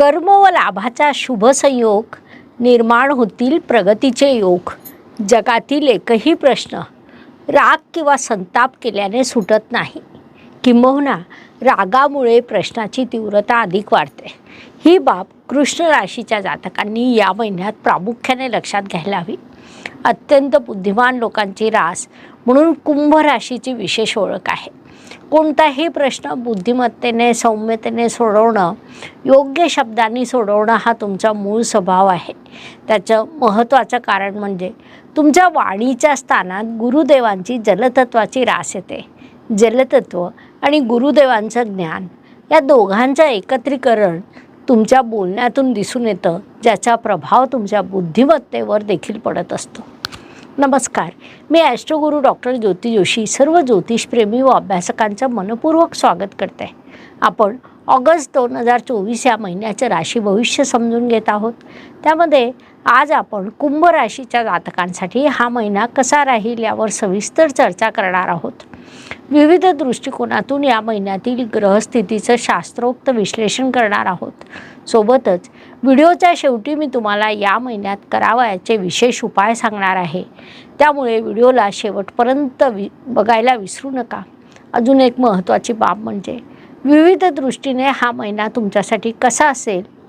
कर्म व लाभाचा शुभ संयोग निर्माण होतील प्रगतीचे योग. जगातील एकही प्रश्न राग किंवा संताप केल्याने सुटत नाही. किंबहुना रागामुळे प्रश्नाची तीव्रता अधिक वाढते. ही बाब कृष्ण राशीच्या जातकांनी या महिन्यात प्रामुख्याने लक्षात घ्यायला हवी. अत्यंत बुद्धिमान लोकांची रास म्हणून कुंभ राशीची विशेष ओळख आहे. कोणताही प्रश्न बुद्धिमत्तेने सौम्यतेने सोडवणं योग्य शब्दांनी सोडवणं हा तुमचा मूळ स्वभाव आहे. त्याचं महत्त्वाचं कारण म्हणजे तुमच्या वाणीच्या स्थानात गुरुदेवांची जलतत्वाची रास येते. जलतत्व आणि गुरुदेवांचं ज्ञान या दोघांचं एकत्रीकरण तुमच्या बोलण्यातून दिसून येतं ज्याचा प्रभाव तुमच्या बुद्धिमत्तेवर देखील पडत असतो. नमस्कार. मी ॲस्ट्रोगुरू डॉक्टर ज्योती जोशी सर्व ज्योतिषप्रेमी व अभ्यासकांचं मनपूर्वक स्वागत करते. आपण ऑगस्ट दोन हजार चोवीस या महिन्याचं राशी भविष्य समजून घेत आहोत. त्यामध्ये आज आपण कुंभ राशीच्या जातकांसाठी हा महिना कसा राहील यावर सविस्तर चर्चा करणार आहोत. विविध दृष्टिकोनातून या महिन्यातील ग्रहस्थितीचं शास्त्रोक्त विश्लेषण करणार आहोत. सोबतच व्हिडिओच्या शेवटी मी तुम्हाला या महिन्यात करावयाचे विशेष उपाय सांगणार आहे. त्यामुळे व्हिडिओला शेवटपर्यंत वि बघायला विसरू नका. अजून एक महत्त्वाची बाब म्हणजे विविध दृष्टीने हा महिना तुमच्यासाठी कसा असेल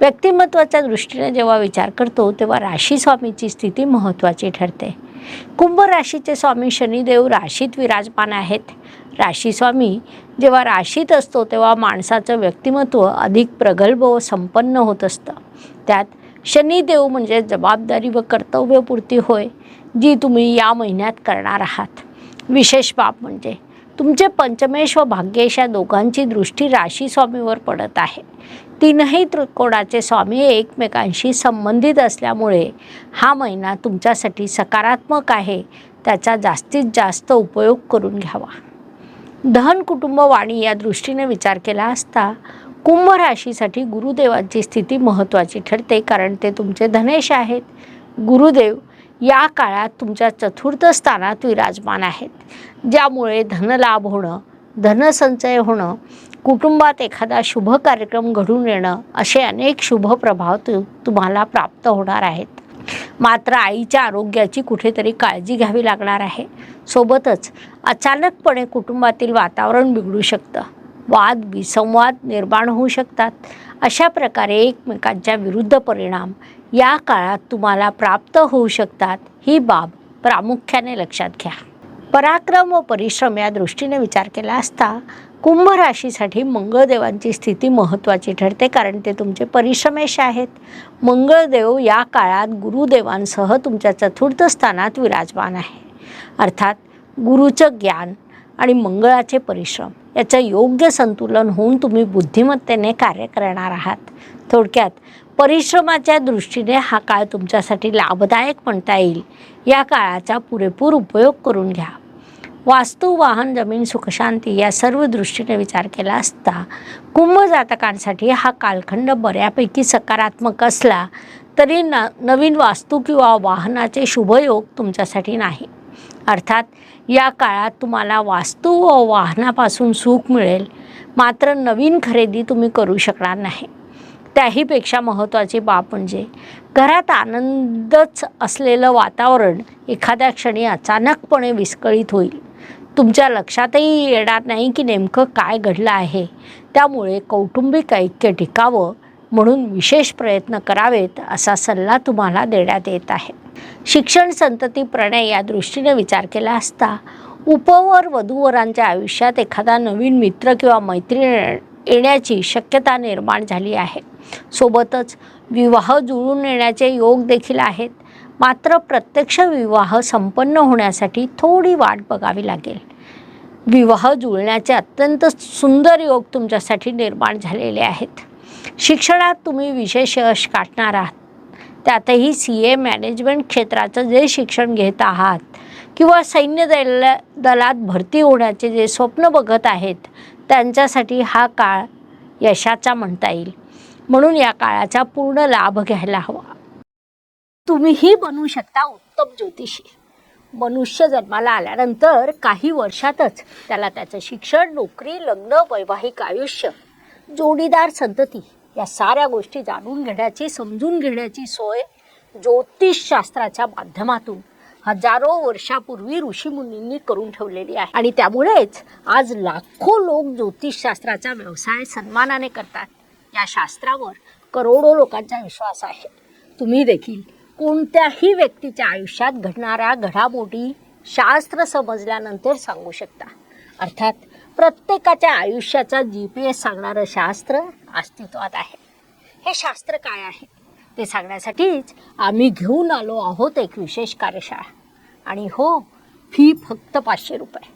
व्यक्तिमत्वाच्या दृष्टीने जेव्हा विचार करतो तेव्हा राशी स्वामीची स्थिती महत्त्वाची ठरते. कुंभ राशीचे स्वामी शनिदेव राशीत विराजमान आहेत. राशी स्वामी जेव्हा राशीत असतो तेव्हा माणसाचं व्यक्तिमत्व अधिक प्रगल्भ व संपन्न होत असतं. त्यात शनिदेव म्हणजे जबाबदारी व कर्तव्यपूर्ती होय जी तुम्ही या महिन्यात करणार आहात. विशेष बाब म्हणजे तुमचे पंचमेश व भाग्येश या दोघांची दृष्टी राशी स्वामीवर पडत आहे. तीनही त्रिकोणाचे स्वामी एकमेकांशी संबंधित असल्यामुळे हा महिना तुमच्यासाठी सकारात्मक आहे. त्याचा जास्तीत जास्त उपयोग करून घ्यावा. धन कुटुंब वाणी या दृष्टीने विचार केला असता कुंभ राशीसाठी गुरुदेवांची स्थिती महत्त्वाची ठरते कारण ते तुमचे धनेश आहेत. गुरुदेव या काळात तुमच्या चतुर्थ स्थानात विराजमान आहेत. ज्यामुळे धनलाभ होणं धनसंचय होणं कुटुंबात एखादा शुभ कार्यक्रम घडून येणं असे अनेक शुभ प्रभाव तु तुम्हाला प्राप्त होणार आहेत. मात्र आईच्या आरोग्याची कुठेतरी काळजी घ्यावी लागणार आहे. सोबतच अचानकपणे कुटुंबातील वातावरण बिघडू शकतं. वाद विसंवाद निर्माण होऊ शकतात. अशा प्रकारे एकमेकांच्या विरुद्ध परिणाम या काळात तुम्हाला प्राप्त होऊ शकतात ही बाब प्रामुख्याने लक्षात घ्या. पराक्रम व परिश्रम या दृष्टीने विचार केला असता कुंभ राशीसाठी मंगळदेवांची स्थिती महत्त्वाची ठरते कारण ते तुमचे परिश्रमेश आहेत. मंगळदेव या काळात गुरुदेवांसह तुमच्या चतुर्थ स्थानात विराजमान आहे. अर्थात गुरुचं ज्ञान आणि मंगळाचे परिश्रम याचं योग्य संतुलन होऊन तुम्ही बुद्धिमत्तेने कार्य करणार आहात. थोडक्यात परिश्रमाच्या दृष्टीने हा काळ तुमच्यासाठी लाभदायक म्हणता येईल. या काळाचा पुरेपूर उपयोग करून घ्या. वास्तू वाहन जमीन सुखशांती या सर्व दृष्टीने विचार केला असता कुंभ जातकांसाठी हा कालखंड बऱ्यापैकी सकारात्मक असला तरी न नवीन वास्तू किंवा वाहनाचे शुभयोग तुमच्यासाठी नाही. अर्थात या काळात तुम्हाला वास्तू व वाहनापासून सुख मिळेल मात्र नवीन खरेदी तुम्ही करू शकणार नाही. त्याहीपेक्षा महत्त्वाची बाब म्हणजे घरात आनंदच असलेलं वातावरण एखाद्या क्षणी अचानकपणे विस्कळीत होईल. तुमच्या लक्षातही येणार नाही की नेमकं काय घडलं आहे. त्यामुळे कौटुंबिक ऐक्य टिकावं म्हणून विशेष प्रयत्न करावेत असा सल्ला तुम्हाला देण्यात येत आहे. शिक्षण संतती प्रणय या दृष्टीने विचार केला असता उपवर वधूवरांच्या आयुष्यात एखादा नवीन मित्र किंवा मैत्रीण येण्याची शक्यता निर्माण झाली आहे. सोबतच विवाह जुळून येण्याचे योग देखील आहेत. मात्र प्रत्यक्ष विवाह संपन्न होण्यासाठी थोडी वाट बघावी लागेल. विवाह जुळण्याचे अत्यंत सुंदर योग तुमच्यासाठी निर्माण झालेले आहेत. शिक्षणात तुम्ही विशेष यश गाठणार आहात. त्यातही सी ए मॅनेजमेंट क्षेत्राचं जे शिक्षण घेत आहात किंवा सैन्य दल दलात भरती होण्याचे जे स्वप्न बघत आहेत त्यांच्यासाठी हा काळ यशाचा म्हणता येईल. म्हणून या काळाचा पूर्ण लाभ घ्यायला हवा. तुम्हीही बनू शकता उत्तम ज्योतिषी. मनुष्य जन्माला आल्यानंतर काही वर्षातच त्याला त्याचं शिक्षण नोकरी लग्न वैवाहिक आयुष्य जोडीदार संतती या साऱ्या गोष्टी जाणून घेण्याची समजून घेण्याची सोय ज्योतिषशास्त्राच्या माध्यमातून हजारो वर्षापूर्वी ऋषीमुनींनी करून ठेवलेली आहे. आणि त्यामुळेच आज लाखो लोक ज्योतिषशास्त्राचा व्यवसाय सन्मानाने करतात. या शास्त्रावर करोडो लोकांचा विश्वास आहे. तुम्ही देखील कोणत्याही व्यक्तीच्या आयुष्यात घडणाऱ्या घडामोडी शास्त्र समजल्यानंतर सांगू शकता. अर्थात प्रत्येकाच्या आयुष्याचा जी पी एस सांगणारं शास्त्र अस्तित्वात आहे. हे शास्त्र काय आहे? ते सांगण्यासाठीच आम्ही घेऊन आलो आहोत एक विशेष कार्यशाळा. आणि हो फी फक्त पाचशे रुपये.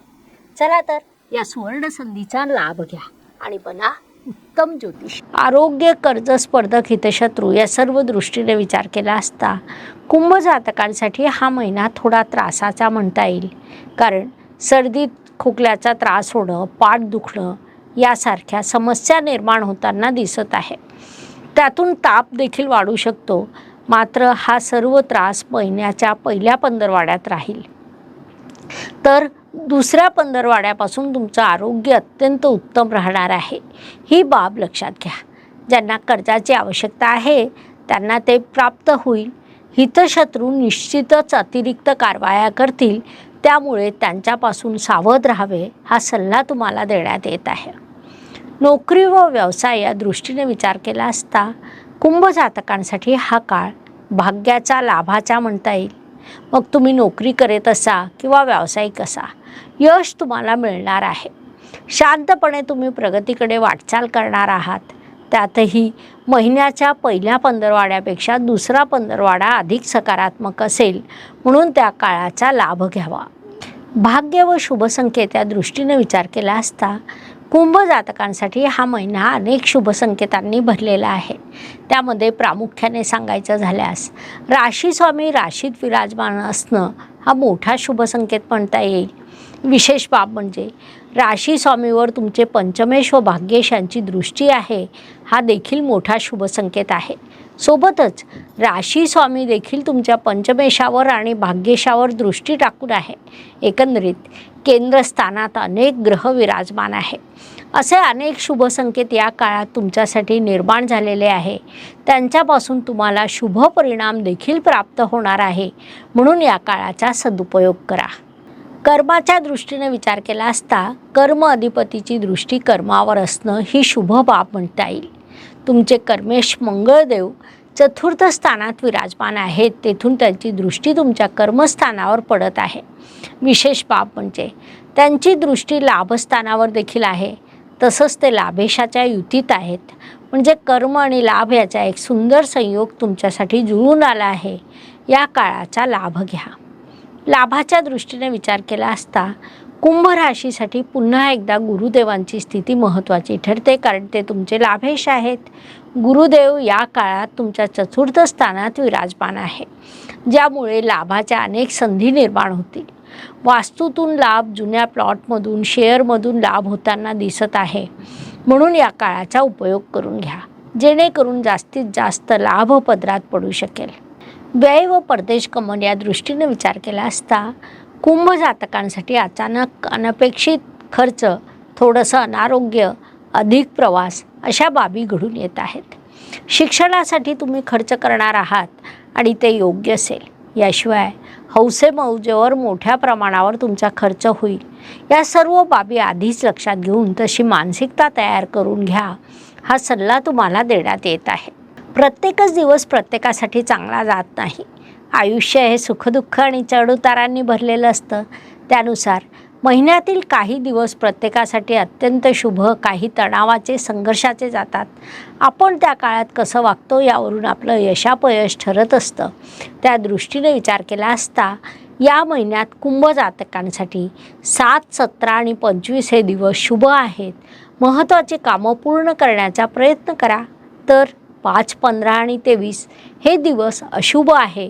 चला तर या सुवर्ण संधीचा लाभ घ्या आणि बना उत्तम ज्योतिष. आरोग्य कर्ज स्पर्धक हितशत्रू या सर्व दृष्टीने विचार केला असता कुंभ जातकांसाठी हा महिना थोडा त्रासाचा म्हणता येईल. कारण सर्दीत खोकल्याचा त्रास होणं पाठ दुखणं यासारख्या समस्या निर्माण होताना दिसत आहे. त्यातून ताप देखील वाढू शकतो. मात्र हा सर्व त्रास महिन्याच्या पहिल्या पंधरवाड्यात राहील. तर दुसऱ्या पंधरवाड्यापासून तुमचं आरोग्य अत्यंत उत्तम राहणार आहे. ही बाब लक्षात घ्या. ज्यांना कर्जाची आवश्यकता आहे त्यांना ते प्राप्त होईल. हितशत्रू निश्चितच अतिरिक्त कारवाया करतील. त्यामुळे त्यांच्यापासून सावध राहावे हा सल्ला तुम्हाला देण्यात येत आहे. नोकरी व व्यवसाय या दृष्टीने विचार केला असता कुंभ जातकांसाठी हा काळ भाग्याचा लाभाचा म्हणता येईल. मग तुम्ही नोकरी करत असा किंवा व्यावसायिक असा यश तुम्हाला मिळणार आहे. शांतपणे तुम्ही प्रगतीकडे वाटचाल करणार आहात. त्यातही महिन्याच्या पहिल्या पंधरवाड्यापेक्षा दुसरा पंधरवाडा अधिक सकारात्मक असेल म्हणून त्या काळाचा लाभ घ्यावा. भाग्य व शुभसंकेत या दृष्टीने विचार केला असता कुंभ जातकांसाठी हा महिना अनेक शुभसंकेतांनी भरलेला आहे. त्यामध्ये प्रामुख्याने सांगायचं झाल्यास राशीस्वामी राशीत विराजमान असणं हा मोठा शुभसंकेत म्हणता येईल. विशेष बाब म्हणजे राशी स्वामीवर तुमचे पंचमेश व भाग्येश यांची दृष्टी आहे हा देखील मोठा शुभसंकेत आहे. सोबतच राशी स्वामी देखील तुमच्या पंचमेशावर आणि भाग्येशावर दृष्टी टाकून आहे. एकंदरीत केंद्रस्थानात अनेक ग्रह विराजमान आहे. असे अनेक शुभसंकेत या काळात तुमच्यासाठी निर्माण झालेले आहे. त्यांच्यापासून तुम्हाला शुभ परिणाम देखील प्राप्त होणार आहे. म्हणून या काळाचा सदुपयोग करा. कर्माच्या दृष्टीने विचार केला असता कर्म अधिपतीची दृष्टी कर्मावर असणं ही शुभ बाब म्हणता येईल. तुमचे कर्मेश मंगळदेव चतुर्थ स्थानात विराजमान आहेत तेथून त्यांची दृष्टी तुमच्या कर्मस्थानावर पडत आहे. विशेष बाब म्हणजे त्यांची दृष्टी लाभस्थानावर देखील आहे. तसंच ते लाभेशाच्या युतीत आहेत. म्हणजे कर्म आणि लाभ याचा एक सुंदर संयोग तुमच्यासाठी जुळून आला आहे या काळाचा लाभ घ्या. लाभाच्या दृष्टीने विचार केला असता कुंभ राशीसाठी पुन्हा एकदा गुरुदेवांची स्थिती महत्त्वाची ठरते कारण ते तुमचे लाभेश आहेत. गुरुदेव या काळात तुमच्या चतुर्थ स्थानात विराजमान आहे ज्यामुळे लाभाच्या अनेक संधी निर्माण होतील. वास्तूतून लाभ जुन्या प्लॉटमधून शेअरमधून लाभ होताना दिसत आहे. म्हणून या काळाचा उपयोग करून घ्या जेणेकरून जास्तीत जास्त लाभ पदरात पडू शकेल. व्यय व परदेश गमन या दृष्टीने विचार केला असता कुंभ जातकांसाठी अचानक अनपेक्षित खर्च थोडंसं अनारोग्य अधिक प्रवास अशा बाबी घडून येत आहेत. शिक्षणासाठी तुम्ही खर्च करणार आहात आणि ते योग्य असेल. याशिवाय हौसे मौजेवर मोठ्या प्रमाणावर तुमचा खर्च होईल. या सर्व बाबी आधीच लक्षात घेऊन तशी मानसिकता तयार करून घ्या. हा सल्ला तुम्हाला देण्यात येत आहे. प्रत्येकच दिवस प्रत्येकासाठी चांगला जात नाही. आयुष्य हे सुखदुःख आणि चढउतारांनी भरलेलं असतं. त्यानुसार महिन्यातील काही दिवस प्रत्येकासाठी अत्यंत शुभ काही तणावाचे संघर्षाचे जातात. आपण त्या काळात कसं वागतो यावरून आपलं यशापयश ठरत असतं. त्या दृष्टीने विचार केला असता या महिन्यात कुंभ जातकांसाठी सात सतरा आणि पंचवीस हे दिवस शुभ आहेत. महत्त्वाची कामं पूर्ण करण्याचा प्रयत्न करा. तर पाच पंधरा आणि तेवीस हे दिवस अशुभ आहे.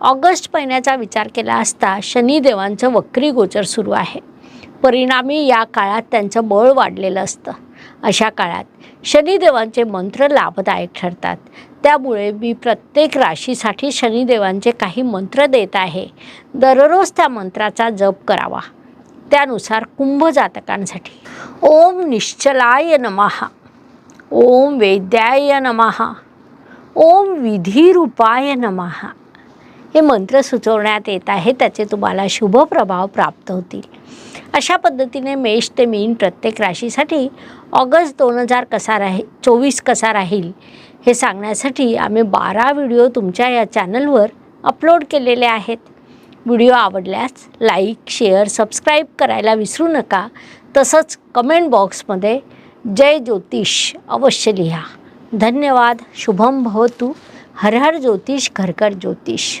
ऑगस्ट महिन्याचा विचार केला असता शनिदेवांचं वक्री गोचर सुरू आहे. परिणामी या काळात त्यांचं बळ वाढलेलं असतं. अशा काळात शनिदेवांचे मंत्र लाभदायक ठरतात. त्यामुळे मी प्रत्येक राशीसाठी शनिदेवांचे काही मंत्र देत आहे. दररोज त्या मंत्राचा जप करावा. त्यानुसार कुंभ जातकांसाठी ओम निश्चलाय नमहा ओम वेद्याय नमहा ओम विधिरूपाय नमहा हे मंत्र सुचवण्यात येत आहे त्याचे तुम्हाला शुभ प्रभाव प्राप्त होतील. अशा पद्धतीने मेष ते मीन प्रत्येक राशीसाठी ऑगस्ट दोन हजार कसा राहील चोवीस कसा राहील हे सांगण्यासाठी आम्ही बारा व्हिडिओ तुमच्या या चॅनलवर अपलोड केलेले आहेत. व्हिडिओ आवडल्यास लाईक शेअर सबस्क्राईब करायला विसरू नका. तसंच कमेंट बॉक्समध्ये जय ज्योतिष अवश्य लिहा. धन्यवाद शुभम भवतु. हर हर ज्योतिष घरकर ज्योतिष.